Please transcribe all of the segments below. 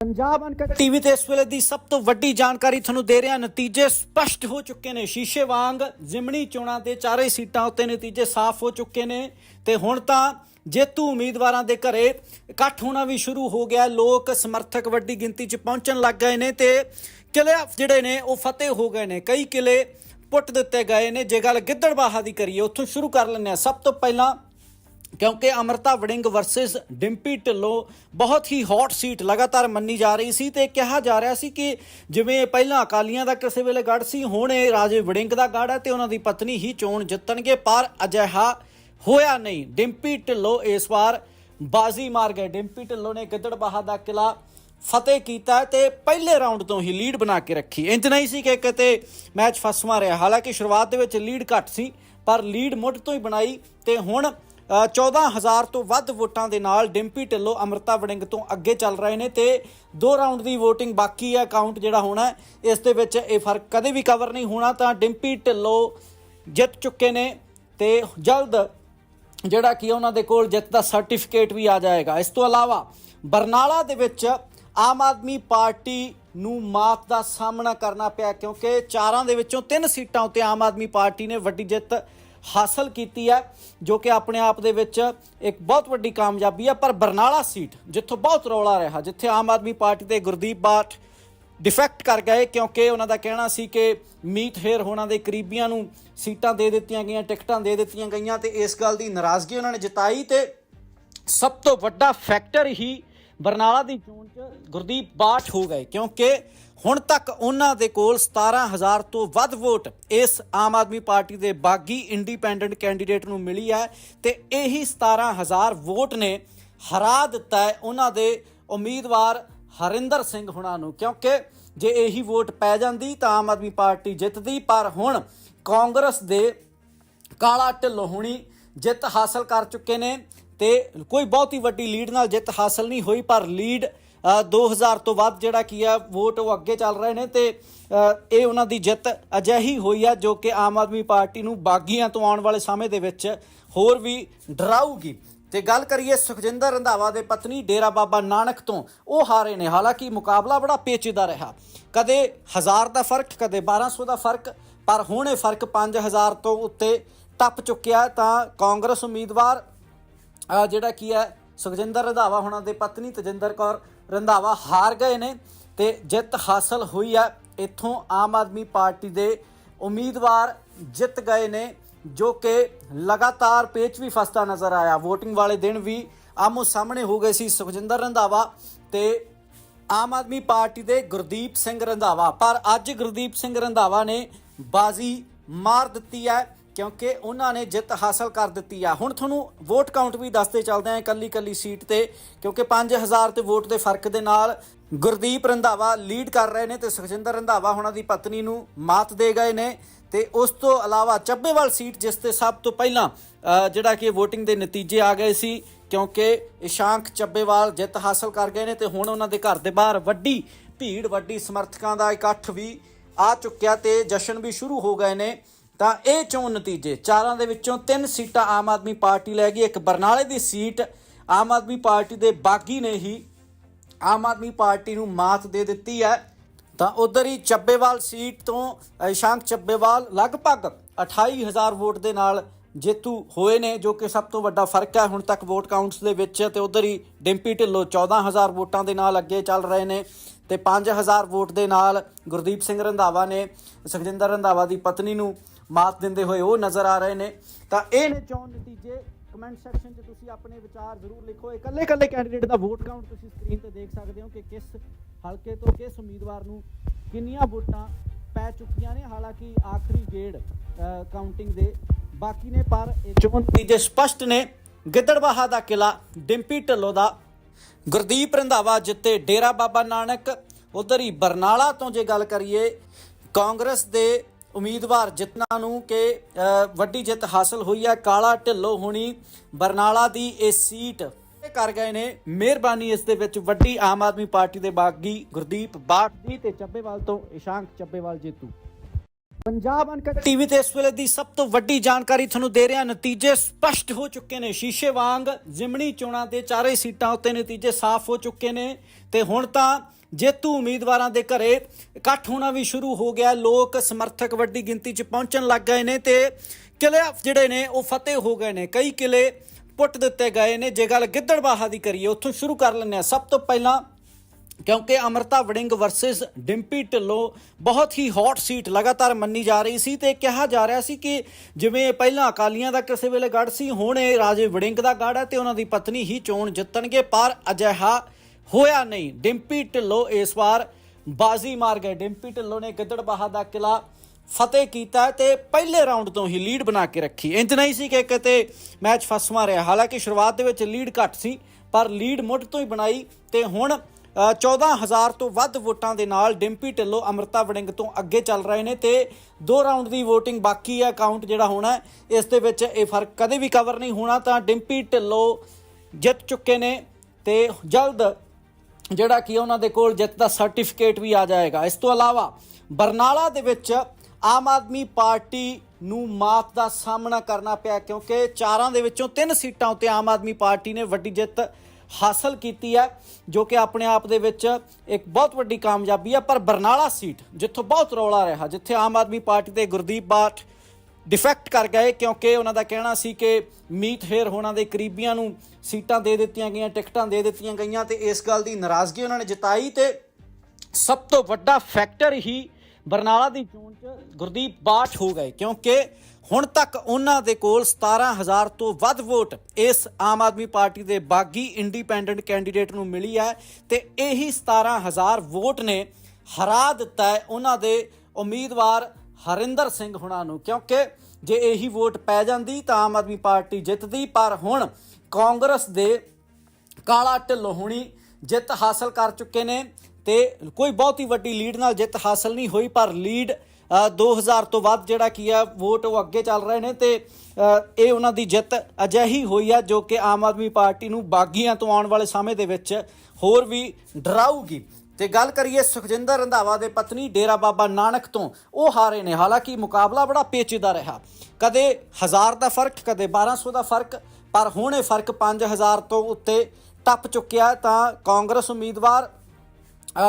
Punjab uncut TV ਤੇ ਇਸ ਵੇਲੇ ਦੀ ਸਭ ਤੋਂ ਵੱਡੀ ਜਾਣਕਾਰੀ ਤੁਹਾਨੂੰ ਦੇ ਰਿਹਾ, ਨਤੀਜੇ ਸਪਸ਼ਟ ਹੋ ਚੁੱਕੇ ਨੇ। ਸ਼ੀਸ਼ੇ ਵਾਂਗ ਜ਼ਿਮਣੀ ਚੋਣਾਂ ਦੇ ਚਾਰੇ ਸੀਟਾਂ ਉੱਤੇ ਨਤੀਜੇ ਸਾਫ਼ ਹੋ ਚੁੱਕੇ ਨੇ। ਤੇ ਹੁਣ ਤਾਂ ਜੇਤੂ ਉਮੀਦਵਾਰਾਂ ਦੇ ਘਰੇ ਇਕੱਠ ਹੋਣਾ ਵੀ ਸ਼ੁਰੂ ਹੋ ਗਿਆ। ਲੋਕ ਸਮਰਥਕ ਵੱਡੀ ਗਿਣਤੀ 'ਚ ਪਹੁੰਚਣ ਲੱਗ ਗਏ ਨੇ ਤੇ ਕਿਲੇ ਜਿਹੜੇ ਨੇ ਉਹ ਫਤਿਹ ਹੋ ਗਏ ਨੇ। ਕਈ ਕਿਲੇ ਪੁੱਟ ਦਿੱਤੇ ਗਏ ਨੇ। ਜੇ ਗੱਲ ਗਿੱਦੜਬਾਹਾ ਦੀ ਕਰੀਏ, ਉੱਥੋਂ ਸ਼ੁਰੂ ਕਰ ਲੈਂਦੇ ਆ ਸਭ ਤੋਂ ਪਹਿਲਾਂ ਕਿਉਂਕਿ ਅਮਰਤਾ ਵੜਿੰਗ ਵਰਸਸ ਡਿੰਪੀ ਢਿੱਲੋਂ ਬਹੁਤ ਹੀ ਹੌਟ ਸੀਟ ਲਗਾਤਾਰ ਮੰਨੀ ਜਾ ਰਹੀ ਸੀ ਤੇ ਕਿਹਾ ਜਾ ਰਿਹਾ ਸੀ ਕਿ ਜਿਵੇਂ ਪਹਿਲਾਂ ਅਕਾਲੀਆਂ ਦਾ ਕਿਸੇ ਵੇਲੇ ਗੜ ਸੀ, ਹੁਣ ਇਹ ਰਾਜੇ ਵੜਿੰਗ ਦਾ ਗੜ ਹੈ ਤੇ ਉਹਨਾਂ ਦੀ ਪਤਨੀ ਹੀ ਚੋਣ ਜਿੱਤਣਗੇ, ਪਰ ਅਜਿਹਾ ਹੋਇਆ ਨਹੀਂ। ਡਿੰਪੀ ਢਿੱਲੋਂ ਇਸ ਵਾਰ ਬਾਜ਼ੀ ਮਾਰ ਗਏ। ਡਿੰਪੀ ਢਿੱਲੋਂ ਨੇ ਗਿੱਦੜਬਾਹਾ ਦਾ ਕਿਲਾ ਫਤਿਹ ਕੀਤਾ ਤੇ ਪਹਿਲੇ ਰਾਉਂਡ ਤੋਂ ਹੀ ਲੀਡ ਬਣਾ ਕੇ ਰੱਖੀ। ਇੰਜ ਨਹੀਂ ਸੀ ਕਿ ਕਿਤੇ ਮੈਚ ਫਸਵਾ ਰਿਹਾ ਹਾਲਾਂਕਿ ਸ਼ੁਰੂਆਤ ਦੇ ਵਿੱਚ ਲੀਡ ਘੱਟ ਸੀ, ਪਰ ਲੀਡ ਮੁੱਢ ਤੋਂ ਹੀ ਬਣਾਈ ਤੇ ਹੁਣ 14000 ਤੋਂ ਵੱਧ ਵੋਟਾਂ ਦੇ ਨਾਲ ਡਿੰਪੀ ਢਿੱਲੋਂ ਅਮਰਤਾ ਵੜਿੰਗ ਤੋਂ ਅੱਗੇ ਚੱਲ ਰਹੇ ਨੇ ਤੇ ਦੋ ਰਾਉਂਡ ਦੀ VOTING ਬਾਕੀ ਹੈ ਕਾਊਂਟ ਜਿਹੜਾ ਹੋਣਾ ਇਸ ਦੇ ਵਿੱਚ ਇਹ ਫ਼ਰਕ ਕਦੇ ਵੀ ਕਵਰ ਨਹੀਂ ਹੋਣਾ, ਤਾਂ ਡਿੰਪੀ ਢਿੱਲੋਂ ਜਿੱਤ ਚੁੱਕੇ ਨੇ ਤੇ ਜਲਦ ਜਿਹੜਾ ਕਿ ਉਹਨਾਂ ਦੇ ਕੋਲ ਜਿੱਤ ਦਾ ਸਰਟੀਫਿਕੇਟ ਵੀ ਆ ਜਾਏਗਾ। ਇਸ ਤੋਂ ਇਲਾਵਾ ਬਰਨਾਲਾ ਦੇ ਵਿੱਚ ਆਮ ਆਦਮੀ ਪਾਰਟੀ ਨੂੰ ਮਾਤ ਦਾ ਸਾਹਮਣਾ ਕਰਨਾ ਪਿਆ ਕਿਉਂਕਿ ਚਾਰਾਂ ਦੇ ਵਿੱਚੋਂ ਤਿੰਨ ਸੀਟਾਂ ਉੱਤੇ ਆਮ ਆਦਮੀ ਪਾਰਟੀ ਨੇ ਵੱਡੀ ਜਿੱਤ ਹਾਸਲ ਕੀਤੀ ਹੈ, ਜੋ ਕਿ ਆਪਣੇ ਆਪ ਦੇ ਵਿੱਚ ਇੱਕ ਬਹੁਤ ਵੱਡੀ ਕਾਮਯਾਬੀ ਹੈ, ਪਰ ਬਰਨਾਲਾ ਸੀਟ ਜਿੱਥੋਂ ਬਹੁਤ ਰੌਲਾ ਰਿਹਾ, ਜਿੱਥੇ ਆਮ ਆਦਮੀ ਪਾਰਟੀ ਦੇ ਗੁਰਦੀਪ ਬਾਠ ਡਿਫੈਕਟ ਕਰ ਗਏ, ਕਿਉਂਕਿ ਉਹਨਾਂ ਦਾ ਕਹਿਣਾ ਸੀ ਕਿ ਮੀਤ ਹੇਰ ਹੋਣਾ ਦੇ ਕਰੀਬੀਆਂ ਨੂੰ ਸੀਟਾਂ ਦੇ ਦਿੱਤੀਆਂ ਗਈਆਂ, ਟਿਕਟਾਂ ਦੇ ਦਿੱਤੀਆਂ ਗਈਆਂ ਤੇ ਇਸ ਗੱਲ ਦੀ ਨਾਰਾਜ਼ਗੀ ਉਹਨਾਂ ਨੇ ਜਤਾਈ ਤੇ ਸਭ ਤੋਂ ਵੱਡਾ ਫੈਕਟਰ ਹੀ ਬਰਨਾਲਾ ਦੀ ਚੋਣ 'ਚ ਗੁਰਦੀਪ ਬਾਠ ਹੋ ਗਏ, ਕਿਉਂਕਿ ਹੁਣ ਤੱਕ ਉਹਨਾਂ ਦੇ ਕੋਲ 17000 ਤੋਂ ਵੱਧ ਵੋਟ ਇਸ ਆਮ ਆਦਮੀ ਪਾਰਟੀ ਦੇ ਬਾਗੀ ਇੰਡੀਪੈਂਡੈਂਟ ਕੈਂਡੀਡੇਟ ਨੂੰ ਮਿਲੀ ਹੈ ਤੇ ਇਹੀ 17000 ਵੋਟ ਨੇ ਹਰਾ ਦਿੱਤਾ ਹੈ ਉਹਨਾਂ ਦੇ ਉਮੀਦਵਾਰ ਹਰਿੰਦਰ ਸਿੰਘ ਹੁਣਾਂ ਨੂੰ, ਕਿਉਂਕਿ ਜੇ ਇਹੀ ਵੋਟ ਪੈ ਜਾਂਦੀ ਤਾਂ ਆਮ ਆਦਮੀ ਪਾਰਟੀ ਜਿੱਤਦੀ, ਪਰ ਹੁਣ ਕਾਂਗਰਸ ਦੇ ਕਾਲਾ ਢਿੱਲੋਂ ਹੁਣੀ ਜਿੱਤ ਹਾਸਲ ਕਰ ਚੁੱਕੇ ਨੇ ਤੇ ਕੋਈ ਬਹੁਤੀ ਵੱਡੀ ਲੀਡ ਨਾਲ ਜਿੱਤ ਹਾਸਲ ਨਹੀਂ ਹੋਈ, ਪਰ ਲੀਡ 2000 ਤੋਂ ਵੱਧ ਜਿਹੜਾ ਕੀ ਆ, ਵੋਟ ਉਹ ਅੱਗੇ ਚੱਲ ਰਹੇ ਨੇ ਤੇ ਇਹ ਉਹਨਾਂ ਦੀ ਜਿੱਤ ਅਜਿਹੀ ਹੋਈ ਆ ਜੋ ਕਿ ਆਮ ਆਦਮੀ ਪਾਰਟੀ ਨੂੰ ਬਾਗੀਆਂ ਤੋਂ ਆਉਣ ਵਾਲੇ ਸਮੇਂ ਦੇ ਵਿੱਚ ਹੋਰ ਵੀ ਡਰਾਊਗੀ। ਤੇ ਗੱਲ ਕਰੀਏ ਸੁਖਜਿੰਦਰ ਰੰਧਾਵਾ ਦੇ ਪਤਨੀ ਡੇਰਾ ਬਾਬਾ ਨਾਨਕ ਤੋਂ, ਉਹ ਹਾਰੇ ਨੇ। ਹਾਲਾਂਕਿ ਮੁਕਾਬਲਾ ਬੜਾ ਪੇਚੀਦਾ ਰਿਹਾ। ਕਦੇ 1000 ਦਾ ਫ਼ਰਕ, ਕਦੇ 1200 ਦਾ ਫ਼ਰਕ, ਪਰ ਹੁਣ ਇਹ ਫ਼ਰਕ 5000 ਤੋਂ ਉੱਤੇ ਟੱਪ ਚੁੱਕਿਆ ਤਾਂ ਕਾਂਗਰਸ ਉਮੀਦਵਾਰ ਜਿਹੜਾ ਕੀ ਹੈ, ਸੁਖਜਿੰਦਰ ਰੰਧਾਵਾ ਹੁਣਾਂ ਦੇ ਪਤਨੀ ਤਜਿੰਦਰ ਕੌਰ ਰੰਧਾਵਾ ਹਾਰ ਗਏ ਨੇ ਤੇ ਜਿੱਤ ਹਾਸਲ ਹੋਈ ਹੈ। ਇੱਥੋਂ ਆਮ ਆਦਮੀ ਪਾਰਟੀ ਦੇ ਉਮੀਦਵਾਰ ਜਿੱਤ ਗਏ ਨੇ, ਜੋ ਕਿ ਲਗਾਤਾਰ ਪੇਚ ਵੀ ਫਸਦਾ ਨਜ਼ਰ ਆਇਆ। VOTING ਵਾਲੇ ਦਿਨ ਵੀ ਆਮੋ ਸਾਹਮਣੇ ਹੋ ਗਏ ਸੀ ਸੁਖਜਿੰਦਰ ਰੰਧਾਵਾ ਤੇ ਆਮ ਆਦਮੀ ਪਾਰਟੀ ਦੇ ਗੁਰਦੀਪ ਸਿੰਘ ਰੰਧਾਵਾ। ਪਰ ਅੱਜ ਗੁਰਦੀਪ ਸਿੰਘ ਰੰਧਾਵਾ ਨੇ ਬਾਜ਼ੀ ਮਾਰ ਦਿੱਤੀ ਹੈ। ਕਿਉਂਕਿ ਉਹਨਾਂ ਨੇ ਜਿੱਤ ਹਾਸਲ ਕਰ ਦਿੱਤੀ ਆ। ਹੁਣ ਤੁਹਾਨੂੰ ਵੋਟ ਕਾਊਂਟ ਵੀ ਦੱਸਦੇ ਚੱਲਦੇ ਆਂ ਕੱਲੀ ਕੱਲੀ ਸੀਟ ਤੇ, ਕਿਉਂਕਿ 5000 ਤੇ ਵੋਟ ਦੇ ਫ਼ਰਕ ਦੇ ਨਾਲ ਗੁਰਦੀਪ ਰੰਧਾਵਾ ਲੀਡ ਕਰ ਰਹੇ ਨੇ ਤੇ ਸੁਖਜਿੰਦਰ ਰੰਧਾਵਾ ਉਹਨਾਂ ਦੀ ਪਤਨੀ ਨੂੰ ਮਾਤ ਦੇ ਗਏ ਨੇ ਤੇ ਉਸ ਤੋਂ ਇਲਾਵਾ ਚੱਬੇਵਾਲ ਸੀਟ ਜਿਸ ਤੇ ਸਭ ਤੋਂ ਪਹਿਲਾਂ ਜਿਹੜਾ ਕਿ VOTING ਦੇ ਨਤੀਜੇ ਆ ਗਏ ਸੀ, ਕਿਉਂਕਿ ਇਸ਼ਾਂਕ ਚੱਬੇਵਾਲ ਜਿੱਤ ਹਾਸਲ ਕਰ ਗਏ ਨੇ ਤੇ ਹੁਣ ਉਹਨਾਂ ਦੇ ਘਰ ਦੇ ਬਾਹਰ ਵੱਡੀ ਭੀੜ, ਵੱਡੀ ਸਮਰਥਕਾਂ ਦਾ ਇਕੱਠ ਵੀ ਆ ਚੁੱਕਿਆ ਤੇ ਜਸ਼ਨ ਵੀ ਸ਼ੁਰੂ ਹੋ ਗਏ ਨੇ। ਤਾਂ ਇਹ ਚੋਣ ਨਤੀਜੇ, ਚਾਰਾਂ ਦੇ ਵਿੱਚੋਂ ਤਿੰਨ ਸੀਟਾਂ ਆਮ ਆਦਮੀ ਪਾਰਟੀ ਲੈ ਗਈ, ਇੱਕ ਬਰਨਾਲੇ ਦੀ ਸੀਟ ਆਮ ਆਦਮੀ ਪਾਰਟੀ ਦੇ ਬਾਗੀ ਨੇ ਹੀ ਆਮ ਆਦਮੀ ਪਾਰਟੀ ਨੂੰ ਮਾਤ ਦੇ ਦਿੱਤੀ ਹੈ। ਤਾਂ ਉਧਰ ਹੀ ਚੱਬੇਵਾਲ ਸੀਟ ਤੋਂ ਇਸ਼ਾਂਕ ਚੱਬੇਵਾਲ ਲਗਭਗ 28000 ਵੋਟ ਦੇ ਨਾਲ ਜੇਤੂ ਹੋਏ ਨੇ, ਜੋ ਕਿ ਸਭ ਤੋਂ ਵੱਡਾ ਫ਼ਰਕ ਹੈ। ਹੁਣ ਤੱਕ ਵੋਟ ਕਾਊਂਟਸ ਦੇ ਵਿੱਚ ਤੇ ਉਧਰ ਹੀ ਡਿੰਪੀ ਢਿੱਲੋਂ 14000 ਵੋਟਾਂ ਦੇ ਨਾਲ ਅੱਗੇ ਚੱਲ ਰਹੇ ਨੇ। ਤੇ 5000 ਵੋਟ ਦੇ ਨਾਲ ਗੁਰਦੀਪ ਸਿੰਘ ਰੰਧਾਵਾ ਨੇ ਸੁਖਜਿੰਦਰ ਰੰਧਾਵਾ ਦੀ ਪਤਨੀ ਨੂੰ ਮਾਤ ਦਿੰਦੇ ਹੋਏ ਉਹ ਨਜ਼ਰ ਆ ਰਹੇ ਨੇ। ਤਾਂ ਇਹ ਨੇ ਚੋਣ ਨਤੀਜੇ। ਕਮੈਂਟ ਸੈਕਸ਼ਨ 'ਚ ਤੁਸੀਂ ਆਪਣੇ ਵਿਚਾਰ ਜ਼ਰੂਰ ਲਿਖੋ। ਇਕੱਲੇ ਇਕੱਲੇ ਕੈਂਡੀਡੇਟ ਦਾ ਵੋਟ ਕਾਊਂਟ ਤੁਸੀਂ ਸਕਰੀਨ ਤੇ ਦੇਖ ਸਕਦੇ ਹੋ ਕਿ ਕਿਸ ਹਲਕੇ ਤੋਂ ਕਿਸ ਉਮੀਦਵਾਰ ਨੂੰ ਕਿੰਨੀਆਂ ਵੋਟਾਂ ਪੈ ਚੁੱਕੀਆਂ ਨੇ। ਹਾਲਾਂਕਿ ਆਖਰੀ ਗੇੜ ਕਾਊਂਟਿੰਗ ਦੇ ਬਾਕੀ ਨੇ, ਪਰ ਇਹ ਚੋਣ ਨਤੀਜੇ ਸਪਸ਼ਟ ਨੇ। ਗਿੱਦੜਬਾਹਾ ਦਾ ਕਿਲਾ ਡਿੰਪੀ ਢਿੱਲੋਂ ਦਾ ਗੁਰਦੀਪ ਰੰਧਾਵਾ ਜਿੱਤੇ ਡੇਰਾ ਬਾਬਾ ਨਾਨਕ, ਉਧਰ ਹੀ ਬਰਨਾਲਾ ਤੋਂ ਜੇ ਗੱਲ ਕਰੀਏ, ਕਾਂਗਰਸ ਦੇ ਉਮੀਦਵਾਰ ਜਿੱਤਣਾ ਨੂੰ ਕਿ ਵੱਡੀ ਜਿੱਤ ਹਾਸਲ ਹੋਈ ਹੈ, ਕਾਲਾ ਢਿੱਲੋਂ ਹੋਣੀ ਬਰਨਾਲਾ ਦੀ ਇਹ ਸੀਟ। ਕਰ ਗਏ ਨੇ ਮਿਹਰਬਾਨੀ ਇਸ ਦੇ ਵਿੱਚ ਵੱਡੀ ਆਮ ਆਦਮੀ ਪਾਰਟੀ ਦੇ ਬਾਗੀ ਗੁਰਦੀਪ ਬਾਠ ਦੀ ਤੇ ਚੱਬੇਵਾਲ ਤੋਂ ਇਸ਼ਾਂਕ ਚੱਬੇਵਾਲ ਜੇਤੂ। ਪੰਜਾਬ ਅਨਕਟ ਟੀਵੀ ਤੇ ਇਸ ਵੇਲੇ ਦੀ ਸਭ ਤੋਂ ਵੱਡੀ ਜਾਣਕਾਰੀ ਤੁਹਾਨੂੰ ਦੇ ਰਿਹਾ, ਨਤੀਜੇ ਸਪਸ਼ਟ ਹੋ ਚੁੱਕੇ ਨੇ। ਸ਼ੀਸ਼ੇ ਵਾਂਗ ਜ਼ਿਮਣੀ ਚੋਣਾਂ ਦੇ ਚਾਰੇ ਸੀਟਾਂ ਉੱਤੇ ਨਤੀਜੇ ਸਾਫ਼ ਹੋ ਚੁੱਕੇ ਨੇ। ਤੇ ਹੁਣ ਤਾਂ ਜੇਤੂ ਉਮੀਦਵਾਰਾਂ ਦੇ ਘਰੇ ਇਕੱਠ ਹੋਣਾ ਵੀ ਸ਼ੁਰੂ ਹੋ ਗਿਆ। ਲੋਕ ਸਮਰਥਕ ਵੱਡੀ ਗਿਣਤੀ 'ਚ ਪਹੁੰਚਣ ਲੱਗ ਗਏ ਨੇ ਤੇ ਕਿਲੇ ਜਿਹੜੇ ਨੇ ਉਹ ਫਤਿਹ ਹੋ ਗਏ ਨੇ। ਕਈ ਕਿਲੇ ਪੁੱਟ ਦਿੱਤੇ ਗਏ ਨੇ। ਜੇ ਗੱਲ ਗਿੱਦੜਬਾਹਾ ਦੀ ਕਰੀਏ, ਉੱਥੋਂ ਸ਼ੁਰੂ ਕਰ ਲੈਂਦੇ ਹਾਂ। ਸਭ ਤੋਂ ਪਹਿਲਾਂ ਕਿਉਂਕਿ ਅਮਰਤਾ ਵੜਿੰਗ ਵਰਸਸ ਡਿੰਪੀ ਢਿੱਲੋਂ ਬਹੁਤ ਹੀ ਹੌਟ ਸੀਟ ਲਗਾਤਾਰ ਮੰਨੀ ਜਾ ਰਹੀ ਸੀ ਤੇ ਕਿਹਾ ਜਾ ਰਿਹਾ ਸੀ ਕਿ ਜਿਵੇਂ ਪਹਿਲਾਂ ਅਕਾਲੀਆਂ ਦਾ ਕਿਸੇ ਵੇਲੇ ਗੜ ਸੀ, ਹੁਣ ਇਹ ਰਾਜੇ ਵੜਿੰਗ ਦਾ ਗੜ ਹੈ ਤੇ ਉਹਨਾਂ ਦੀ ਪਤਨੀ ਹੀ ਚੋਣ ਜਿੱਤਣਗੇ, ਪਰ ਅਜਿਹਾ ਹੋਇਆ ਨਹੀਂ। ਡਿੰਪੀ ਢਿੱਲੋਂ ਇਸ ਵਾਰ ਬਾਜ਼ੀ ਮਾਰ ਗਏ। ਡਿੰਪੀ ਢਿੱਲੋਂ ਨੇ ਗਿੱਦੜਬਾਹਾ ਦਾ ਕਿਲਾ ਫਤਿਹ ਕੀਤਾ ਤੇ ਪਹਿਲੇ ਰਾਊਂਡ ਤੋਂ ਹੀ ਲੀਡ ਬਣਾ ਕੇ ਰੱਖੀ। ਇੰਜ ਨਹੀਂ ਸੀ ਕਿ ਕਿਤੇ ਮੈਚ ਫਸਵਾ ਰਿਹਾ ਹਾਲਾਂਕਿ ਸ਼ੁਰੂਆਤ ਦੇ ਵਿੱਚ ਲੀਡ ਘੱਟ ਸੀ, ਪਰ ਲੀਡ ਮੁੱਢ ਤੋਂ ਹੀ ਬਣਾਈ ਤੇ ਹੁਣ 14000 ਤੋਂ ਵੱਧ ਵੋਟਾਂ ਦੇ ਨਾਲ ਡਿੰਪੀ ਢਿੱਲੋਂ ਅਮਰਤਾ ਵੜਿੰਗ ਤੋਂ ਅੱਗੇ ਚੱਲ ਰਹੇ ਨੇ ਤੇ ਦੋ ਰਾਊਂਡ ਦੀ VOTING ਬਾਕੀ ਹੈ ਕਾਊਂਟ ਜਿਹੜਾ ਹੋਣਾ ਇਸ ਦੇ ਵਿੱਚ ਇਹ ਫ਼ਰਕ ਕਦੇ ਵੀ ਕਵਰ ਨਹੀਂ ਹੋਣਾ, ਤਾਂ ਡਿੰਪੀ ਢਿੱਲੋਂ ਜਿੱਤ ਚੁੱਕੇ ਨੇ ਤੇ ਜਲਦ ਜਿਹੜਾ ਕਿ ਉਹਨਾਂ ਦੇ ਕੋਲ ਜਿੱਤ ਦਾ ਸਰਟੀਫਿਕੇਟ ਵੀ ਆ ਜਾਏਗਾ। ਇਸ ਤੋਂ ਇਲਾਵਾ ਬਰਨਾਲਾ ਦੇ ਵਿੱਚ ਆਮ ਆਦਮੀ ਪਾਰਟੀ ਨੂੰ ਮਾਤ ਦਾ ਸਾਹਮਣਾ ਕਰਨਾ ਪਿਆ ਕਿਉਂਕਿ ਚਾਰਾਂ ਦੇ ਵਿੱਚੋਂ ਤਿੰਨ ਸੀਟਾਂ ਉੱਤੇ ਆਮ ਆਦਮੀ ਪਾਰਟੀ ਨੇ ਵੱਡੀ ਜਿੱਤ ਹਾਸਲ ਕੀਤੀ ਹੈ, ਜੋ ਕਿ ਆਪਣੇ ਆਪ ਦੇ ਵਿੱਚ ਇੱਕ ਬਹੁਤ ਵੱਡੀ ਕਾਮਯਾਬੀ ਹੈ, ਪਰ ਬਰਨਾਲਾ ਸੀਟ ਜਿੱਥੋਂ ਬਹੁਤ ਰੌਲਾ ਰਿਹਾ, ਜਿੱਥੇ ਆਮ ਆਦਮੀ ਪਾਰਟੀ ਦੇ ਗੁਰਦੀਪ ਬਾਠ ਡਿਫੈਕਟ ਕਰ ਗਏ, ਕਿਉਂਕਿ ਉਹਨਾਂ ਦਾ ਕਹਿਣਾ ਸੀ ਕਿ ਮੀਤ ਹੇਰ ਹੋਣਾ ਦੇ ਕਰੀਬੀਆਂ ਨੂੰ ਸੀਟਾਂ ਦੇ ਦਿੱਤੀਆਂ ਗਈਆਂ, ਟਿਕਟਾਂ ਦੇ ਦਿੱਤੀਆਂ ਗਈਆਂ ਤੇ ਇਸ ਗੱਲ ਦੀ ਨਾਰਾਜ਼ਗੀ ਉਹਨਾਂ ਨੇ ਜਤਾਈ ਤੇ ਸਭ ਤੋਂ ਵੱਡਾ ਫੈਕਟਰ ਹੀ ਬਰਨਾਲਾ ਦੀ ਚੋਣ 'ਚ ਗੁਰਦੀਪ ਬਾਠ ਹੋ ਗਏ, ਕਿਉਂਕਿ ਹੁਣ ਤੱਕ ਉਹਨਾਂ ਦੇ ਕੋਲ 17000 ਤੋਂ ਵੱਧ ਵੋਟ ਇਸ ਆਮ ਆਦਮੀ ਪਾਰਟੀ ਦੇ ਬਾਗੀ ਇੰਡੀਪੈਂਡੈਂਟ ਕੈਂਡੀਡੇਟ ਨੂੰ ਮਿਲੀ ਹੈ ਤੇ ਇਹੀ 17000 ਵੋਟ ਨੇ ਹਰਾ ਦਿੱਤਾ ਹੈ ਉਹਨਾਂ ਦੇ ਉਮੀਦਵਾਰ ਹਰਿੰਦਰ ਸਿੰਘ ਹੁਣਾਂ ਨੂੰ, ਕਿਉਂਕਿ ਜੇ ਇਹੀ ਵੋਟ ਪੈ ਜਾਂਦੀ ਤਾਂ ਆਮ ਆਦਮੀ ਪਾਰਟੀ ਜਿੱਤਦੀ, ਪਰ ਹੁਣ ਕਾਂਗਰਸ ਦੇ ਕਾਲਾ ਢਿੱਲੋਂ ਹੁਣੀ ਜਿੱਤ ਹਾਸਲ ਕਰ ਚੁੱਕੇ ਨੇ ਤੇ ਕੋਈ ਬਹੁਤੀ ਵੱਡੀ ਲੀਡ ਨਾਲ ਜਿੱਤ ਹਾਸਲ ਨਹੀਂ ਹੋਈ, ਪਰ ਲੀਡ 2000 ਤੋਂ ਵੱਧ ਜਿਹੜਾ ਕੀ ਆ, ਵੋਟ ਉਹ ਅੱਗੇ ਚੱਲ ਰਹੇ ਨੇ ਤੇ ਇਹ ਉਹਨਾਂ ਦੀ ਜਿੱਤ ਅਜਿਹੀ ਹੋਈ ਆ ਜੋ ਕਿ ਆਮ ਆਦਮੀ ਪਾਰਟੀ ਨੂੰ ਬਾਗੀਆਂ ਤੋਂ ਆਉਣ ਵਾਲੇ ਸਮੇਂ ਦੇ ਵਿੱਚ ਹੋਰ ਵੀ ਡਰਾਊਗੀ। ਤੇ ਗੱਲ ਕਰੀਏ ਸੁਖਜਿੰਦਰ ਰੰਧਾਵਾ ਦੇ ਪਤਨੀ ਡੇਰਾ ਬਾਬਾ ਨਾਨਕ ਤੋਂ, ਉਹ ਹਾਰੇ ਨੇ। ਹਾਲਾਂਕਿ ਮੁਕਾਬਲਾ ਬੜਾ ਪੇਚੀਦਾ ਰਿਹਾ। ਕਦੇ 1000 ਦਾ ਫ਼ਰਕ, ਕਦੇ 1200 ਦਾ ਫ਼ਰਕ, ਪਰ ਹੁਣ ਇਹ ਫ਼ਰਕ 5000 ਤੋਂ ਉੱਤੇ ਟੱਪ ਚੁੱਕਿਆ ਤਾਂ ਕਾਂਗਰਸ ਉਮੀਦਵਾਰ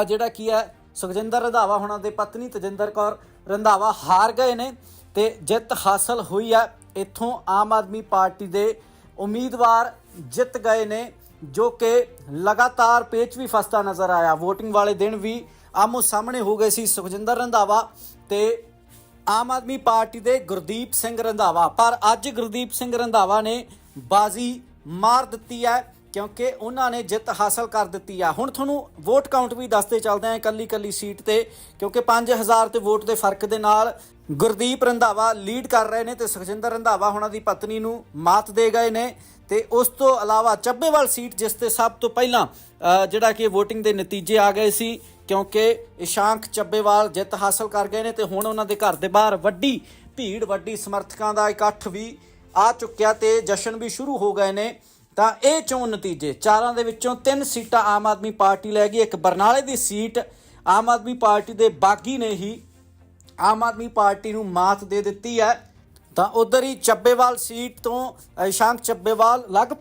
ਜਿਹੜਾ ਕੀ ਹੈ, ਸੁਖਜਿੰਦਰ ਰੰਧਾਵਾ ਹੁਣਾਂ ਦੇ ਪਤਨੀ ਤਜਿੰਦਰ ਕੌਰ ਰੰਧਾਵਾ ਹਾਰ ਗਏ ਨੇ ਤੇ ਜਿੱਤ ਹਾਸਲ ਹੋਈ ਹੈ ਇੱਥੋਂ ਆਮ ਆਦਮੀ ਪਾਰਟੀ ਦੇ ਉਮੀਦਵਾਰ ਜਿੱਤ ਗਏ ਨੇ, ਜੋ ਕਿ ਲਗਾਤਾਰ ਪੇਚ ਵੀ ਫਸਦਾ ਨਜ਼ਰ ਆਇਆ। VOTING ਵਾਲੇ ਦਿਨ ਵੀ ਆਮੋ ਸਾਹਮਣੇ ਹੋ ਗਏ ਸੀ ਸੁਖਜਿੰਦਰ ਰੰਧਾਵਾ ਤੇ ਆਮ ਆਦਮੀ ਪਾਰਟੀ ਦੇ ਗੁਰਦੀਪ ਸਿੰਘ ਰੰਧਾਵਾ। ਪਰ ਅੱਜ ਗੁਰਦੀਪ ਸਿੰਘ ਰੰਧਾਵਾ ਨੇ ਬਾਜ਼ੀ ਮਾਰ ਦਿੱਤੀ ਹੈ। ਕਿਉਂਕਿ ਉਹਨਾਂ ਨੇ ਜਿੱਤ ਹਾਸਲ ਕਰ ਦਿੱਤੀ ਆ। ਹੁਣ ਤੁਹਾਨੂੰ ਵੋਟ ਕਾਊਂਟ ਵੀ ਦੱਸਦੇ ਚੱਲਦੇ ਆ ਇਕੱਲੀ ਇਕੱਲੀ ਸੀਟ ਤੇ, ਕਿਉਂਕਿ 5000 ਤੇ ਵੋਟ ਦੇ ਫ਼ਰਕ ਦੇ ਨਾਲ ਗੁਰਦੀਪ ਰੰਧਾਵਾ ਲੀਡ ਕਰ ਰਹੇ ਨੇ ਤੇ ਸੁਖਜਿੰਦਰ ਰੰਧਾਵਾ ਉਹਨਾਂ ਦੀ ਪਤਨੀ ਨੂੰ ਮਾਤ ਦੇ ਗਏ ਨੇ ਤੇ ਉਸ ਤੋਂ ਇਲਾਵਾ ਚੱਬੇਵਾਲ ਸੀਟ ਜਿਸ ਤੇ ਸਭ ਤੋਂ ਪਹਿਲਾਂ ਜਿਹੜਾ ਕਿ VOTING ਦੇ ਨਤੀਜੇ ਆ ਗਏ ਸੀ, ਕਿਉਂਕਿ ਇਸ਼ਾਂਕ ਚੱਬੇਵਾਲ ਜਿੱਤ ਹਾਸਲ ਕਰ ਗਏ ਨੇ ਤੇ ਹੁਣ ਉਹਨਾਂ ਦੇ ਘਰ ਦੇ ਬਾਹਰ ਵੱਡੀ ਭੀੜ ਵੱਡੀ ਸਮਰਥਕਾਂ ਦਾ ਇਕੱਠ ਵੀ ਆ ਚੁੱਕਿਆ ਤੇ ਜਸ਼ਨ ਵੀ ਸ਼ੁਰੂ ਹੋ ਗਏ ਨੇ। ਤਾਂ ਇਹ ਚੋਣ ਨਤੀਜੇ ਚਾਰਾਂ ਦੇ ਵਿੱਚੋਂ ਤਿੰਨ ਸੀਟਾਂ ਆਮ ਆਦਮੀ ਪਾਰਟੀ ਲੈ ਗਈ। ਇੱਕ ਬਰਨਾਲੇ ਦੀ ਸੀਟ ਆਮ ਆਦਮੀ ਪਾਰਟੀ ਦੇ ਬਾਗੀ ਨੇ ਹੀ ਆਮ ਆਦਮੀ ਪਾਰਟੀ ਨੂੰ ਮਾਤ ਦੇ ਦਿੱਤੀ ਹੈ। ਤਾਂ ਉਧਰ ਹੀ ਚੱਬੇਵਾਲ ਸੀਟ ਤੋਂ ਇਸ਼ਾਂਕ ਚੱਬੇਵਾਲ ਲਗਭਗ